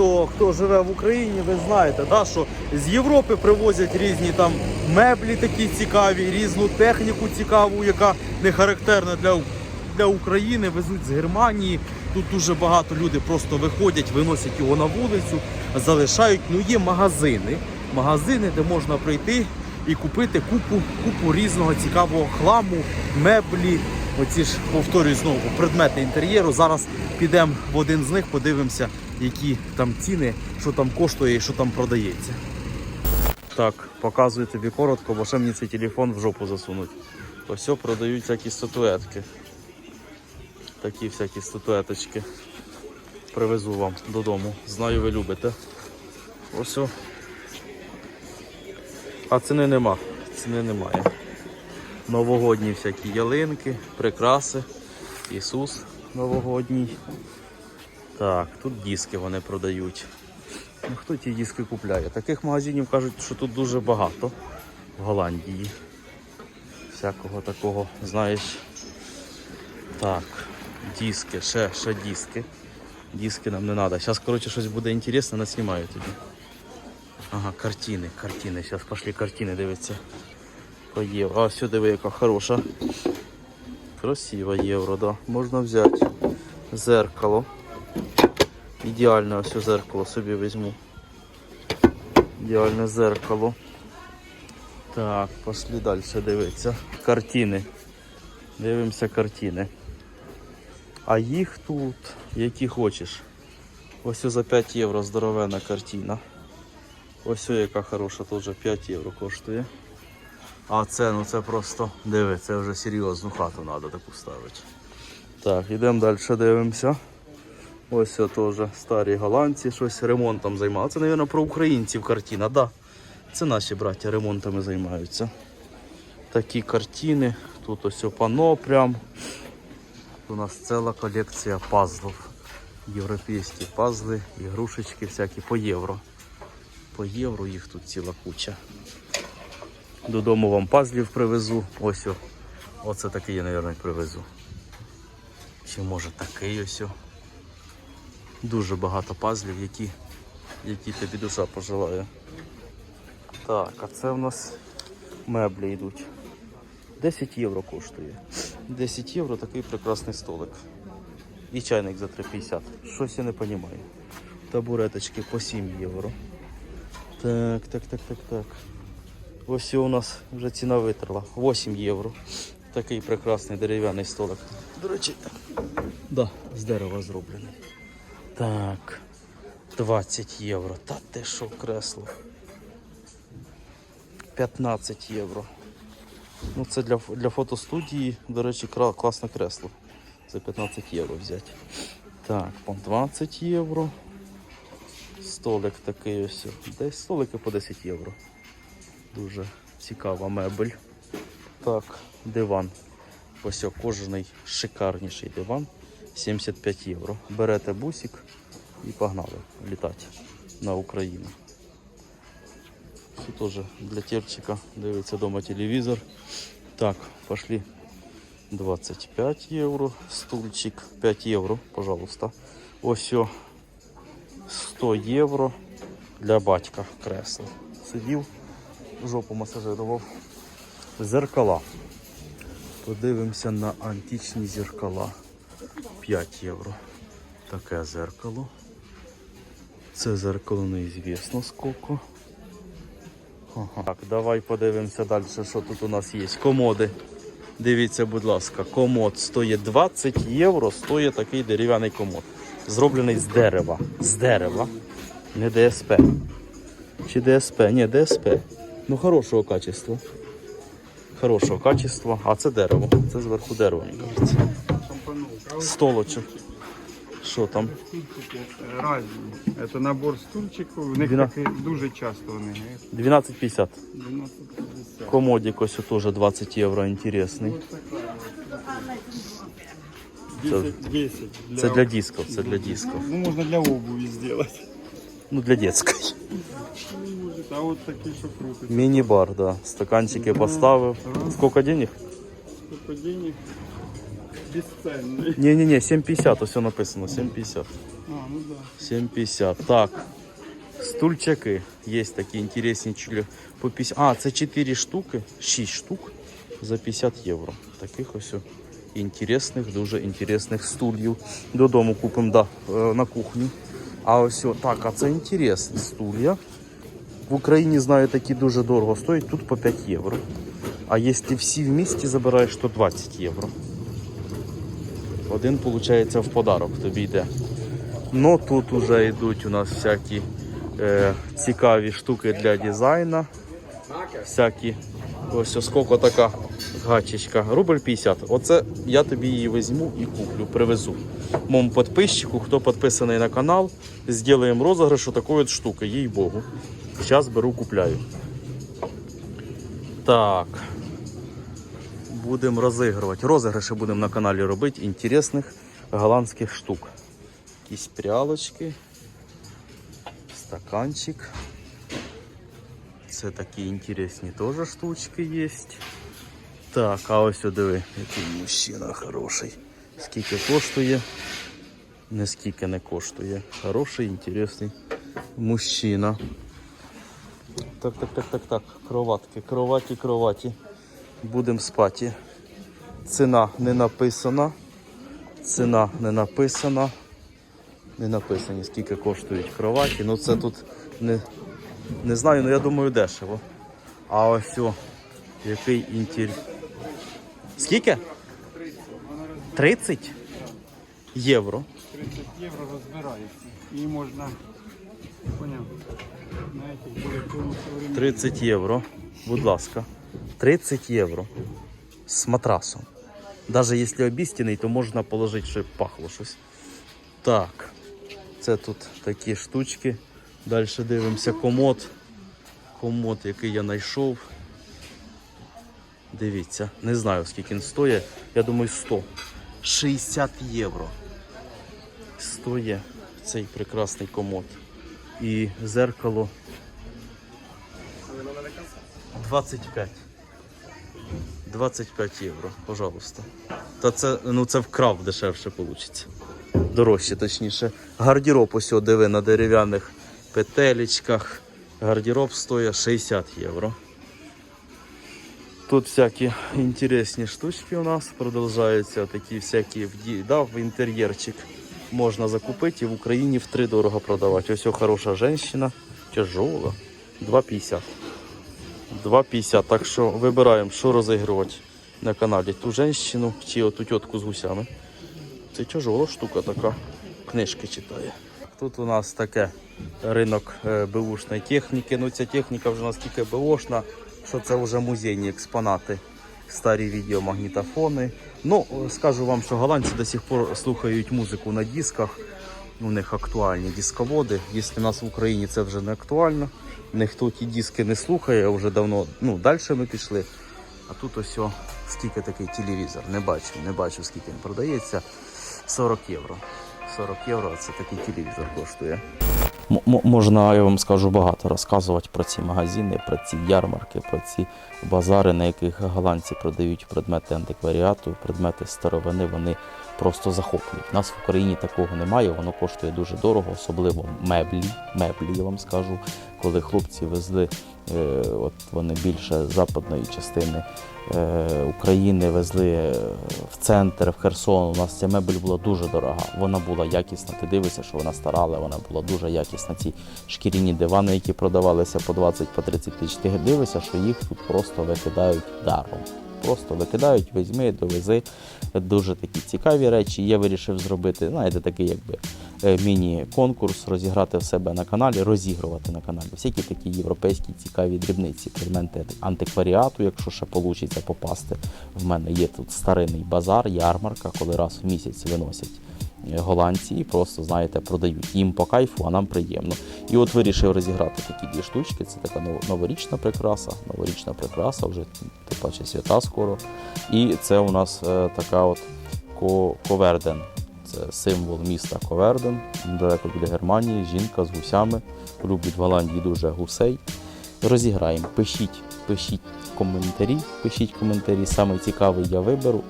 Хто, хто живе в Україні, ви знаєте, да, що з Європи привозять різні там меблі такі цікаві, різну техніку цікаву, яка не характерна для, для України, везуть з Германії. Тут дуже багато людей просто виходять, виносять його на вулицю, залишають. Ну є магазини, магазини, де можна прийти і купити купу, купу різного цікавого хламу, меблі. Оці ж повторюю знову предмети інтер'єру. Зараз підемо в один з них, подивимося, які там ціни, що там коштує і що там продається. Так, показую тобі коротко, бо ще мені цей телефон в жопу засунуть. Ось все продають всякі статуетки. Такі всякі статуеточки. Привезу вам додому. Знаю, ви любите. Ось. о. А ціни нема. Ціни немає. Новогодні всякі ялинки, прикраси, Ісус новогодній. Так, тут диски вони продають. Ну, хто ті диски купляє? Таких магазинів кажуть, що тут дуже багато в Голландії. Всякого такого, знаєш. Так, диски, ще, ще диски. Диски нам не треба. Зараз, коротше, щось буде інтересне, наснімаю тобі. Ага, картини, картини. Зараз пішли картини дивитися. По євро. А сюди диви, яка хороша. Красива євро, да. Можна взяти. Зеркало. Ідеальне ось зеркало собі візьму. Ідеальне зеркало. Так, пошли далі дивитися. Картини. Дивимося картини. А їх тут, які хочеш. Ось за 5 євро здоровена картина. Ось яка хороша, тут вже 5 євро коштує. А це, ну це просто диви, це вже серйозну хату треба таку ставити. Так, йдемо далі, дивимося. Ось теж старі голландці, щось ремонтом займаються. Це, мабуть, про українців картина, так. Да. Це наші браття ремонтами займаються. Такі картини. Тут ось пано прям. У нас ціла колекція пазлів. Європейські пазли, ігрушечки всякі по євро. По євро їх тут ціла куча. Додому вам пазлів привезу. Ось. Оце такий я, мабуть, привезу. Чи може такий ось. о. Дуже багато пазлів, які, які тобі душа пожелає. Так, а це в нас меблі йдуть. 10 євро коштує. 10 євро такий прекрасний столик. І чайник за 3,50. Щось я не розумію. Табуреточки по 7 євро. Так, так, так, так, так. Ось у нас вже ціна витерла. 8 євро. Такий прекрасний дерев'яний столик. До речі, да, з дерева зроблений. Так, 20 євро. Та ти що кресло? 15 євро. Ну це для, для фотостудії, до речі, класне кресло. За 15 євро взяти. Так, по 20 євро. Столик такий ось. Десь столики по 10 євро. Дуже цікава мебель. Так, диван. Ось о, кожаний шикарніший диван. 75 євро. Берете бусик і погнали літати на Україну. Це теж для терчика. Дивиться вдома телевізор. Так, пошли. 25 євро. Стульчик 5 євро, пожалуйста. Ось о, 100 євро для батька кресло. Сидів, жопу масажирував. Зеркала. Подивимося на античні зеркала. 5 євро. Таке зеркало. Це зеркало неізвісно скільки. Ага. Так, давай подивимося далі, що тут у нас є. Комоди. Дивіться, будь ласка, комод стоїть 20 євро, стоїть такий дерев'яний комод. Зроблений з дерева. З дерева. Не ДСП. Чи ДСП? Ні, ДСП. Ну хорошого качества. Хорошого качества. А це дерево. Це зверху дерево, мені кажеться. Столочок. Що там? Стульчики різні. Це набор стульчиків, в них Двіна- такі дуже часто вони. 12,50. 12,50. Комодик ось теж 20 євро, інтересний. 10, 10. Це для дисків, це для дисків. Ну, можна для обуви зробити. Ну, для детської. А от такі, що крутить. Міні-бар, да. Стаканчики поставив. Сколько денег? Сколько денег? Безценний. Ні-ні-ні, 7,50, ось написано, 7,50. А, ну да. 7,50. Так. Стульчаки. Є такі інтересні чулі. По 50. А, це 4 штуки, 6 штук за 50 євро. Таких ось о інтересних, дуже інтересних стульів. Додому купимо, да, е, на кухню. А ось о, так, а це інтересні стулья. В Україні знаю, такі дуже дорого стоять, тут по 5 євро. А якщо всі в місті забираєш, то 20 євро. Один, виходить, в подарок тобі йде. Ну тут вже йдуть у нас всякі е, цікаві штуки для дизайну. Всякі. Ось ось скільки така гачечка. Рубль 50. Оце я тобі її візьму і куплю, привезу. Моєму підписчику, хто підписаний на канал, зробимо розіграш такої штуки, їй Богу. Зараз беру, купляю. Так. Будемо розігрувати. Розіграші будемо на каналі робити інтересних голландських штук. Якісь прялочки, стаканчик. Це такі інтересні теж штучки є. Так, а ось диви, який мужчина хороший. Скільки коштує? Не скільки не коштує. Хороший, інтересний мужчина. Так, так, так, так, так. Кроватки, кроваті, кроваті. Будемо спати. Ціна не написана. Ціна не написана. Не написані, скільки коштують кроваті. Ну це тут не, не знаю, але я думаю дешево. А ось о, який інтер... Скільки? 30 євро. 30 євро розбирається. Її можна, поняв, на этих буде тому современному. 30 євро. Будь ласка. 30 євро. З матрасом. Навіть якщо обістяний, то можна положити, щоб пахло щось. Так. Це тут такі штучки. Далі дивимося комод. Комод, який я знайшов. Дивіться, не знаю скільки він стоїть. Я думаю 100. 60 євро. Стоїть цей прекрасний комод. І зеркало 25. 25 євро, пожалуйста. Та це, ну це вкрав дешевше вийде. Дорожче, точніше. Гардероб ось диви на дерев'яних петелечках. Гардероб стоїть 60 євро. Тут всякі інтересні штучки у нас продовжуються такі всякі да, в інтер'єрчик можна закупити і в Україні в три дорого продавати. Ось о, хороша жінка, тяжола, 2,50. 2,50. Так що вибираємо, що розігрувати на каналі. Ту женщину чи оту тітку з гусями. Це тяжола штука така. Книжки читає. Тут у нас таке ринок е, беушної техніки. Ну ця техніка вже наскільки беушна, що це вже музейні експонати. Старі відеомагнітофони. Ну, скажу вам, що голландці до сих пор слухають музику на дисках. У них актуальні дисководи. Якщо в нас в Україні це вже не актуально, ніхто ті диски не слухає, вже давно ну, далі ми пішли. А тут ось о, скільки такий телевізор. Не бачу, не бачу, скільки він продається. 40 євро. 40 євро це такий телевізор коштує. можна, я вам скажу, багато розказувати про ці магазини, про ці ярмарки, про ці базари, на яких голландці продають предмети антикваріату, предмети старовини. Вони просто захоплюють. Нас в Україні такого немає, воно коштує дуже дорого, особливо меблі. Меблі, я вам скажу, коли хлопці везли, е, от вони більше западної частини е, України везли е, в центр, в Херсон. У нас ця мебель була дуже дорога. Вона була якісна. Ти дивишся, що вона стара, але вона була дуже якісна. Ці шкіряні дивани, які продавалися по 20 по 30 тисяч. Ти дивишся, що їх тут просто викидають даром. Просто викидають, візьми, довези. Дуже такі цікаві речі. Я вирішив зробити, знаєте, такий якби е, міні-конкурс, розіграти в себе на каналі, розігрувати на каналі. Всякі такі європейські цікаві дрібниці, предмети антикваріату, якщо ще вийде попасти. В мене є тут старинний базар, ярмарка, коли раз в місяць виносять голландці і просто, знаєте, продають їм по кайфу, а нам приємно. І от вирішив розіграти такі дві штучки. Це така нов- новорічна прикраса, новорічна прикраса, вже тим паче свята скоро. І це у нас е, така от ко- коверден. Це символ міста Коверден, недалеко біля Германії, жінка з гусями. Люблять в Голландії дуже гусей. Розіграємо. Пишіть, пишіть коментарі, пишіть коментарі. Саме цікавий я виберу.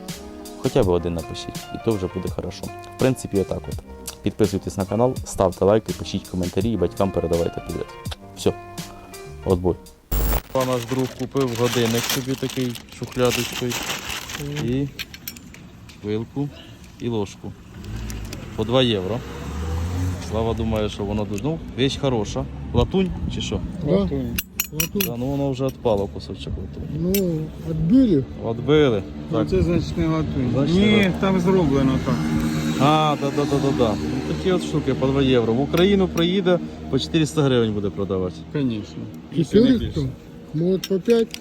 Хоча б один напишіть, і то вже буде хорошо. В принципі, отак от. Підписуйтесь на канал, ставте лайки, пишіть коментарі і батькам передавайте привіт. Все, отбой. Наш друг купив годинник собі такий шухлядочкою. І вилку і ложку. По 2 євро. Слава думає, що воно дуже. Ну, вещь хороша. Латунь чи що? Латунь. Латунь. Та, ну воно вже відпало кусочок латуні. Ну, отбили. Отбили. Ну, Так. Це значить не латунь. Значить, не Ні, латунь. там зроблено так. А, да, да, да, да, да. Ну, такі от штуки по 2 євро. В Україну приїде по 400 гривень буде продавати. Звісно. Не 400, Може по 5.